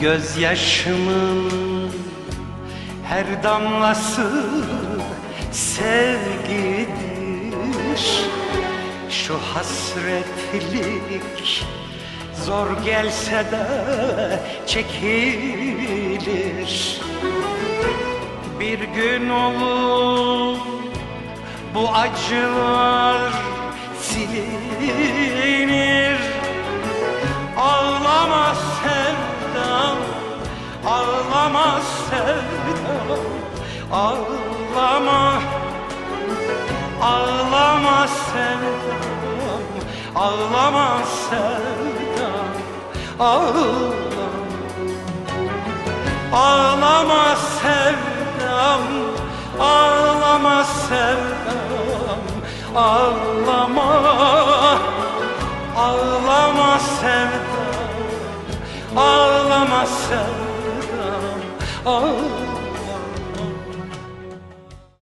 Gözyaşımın her damlası sevgidir. Şu hasretlik zor gelse de çekilir. Bir gün olur bu acılar silinir ağlama sevdam Ağlama, ağlama sevdam Ağlama sevdam, ağlama. Ağlama sevdam, ağlama sevdam Ağlama, ağlama sevdam Ağlama sevdam, ağlama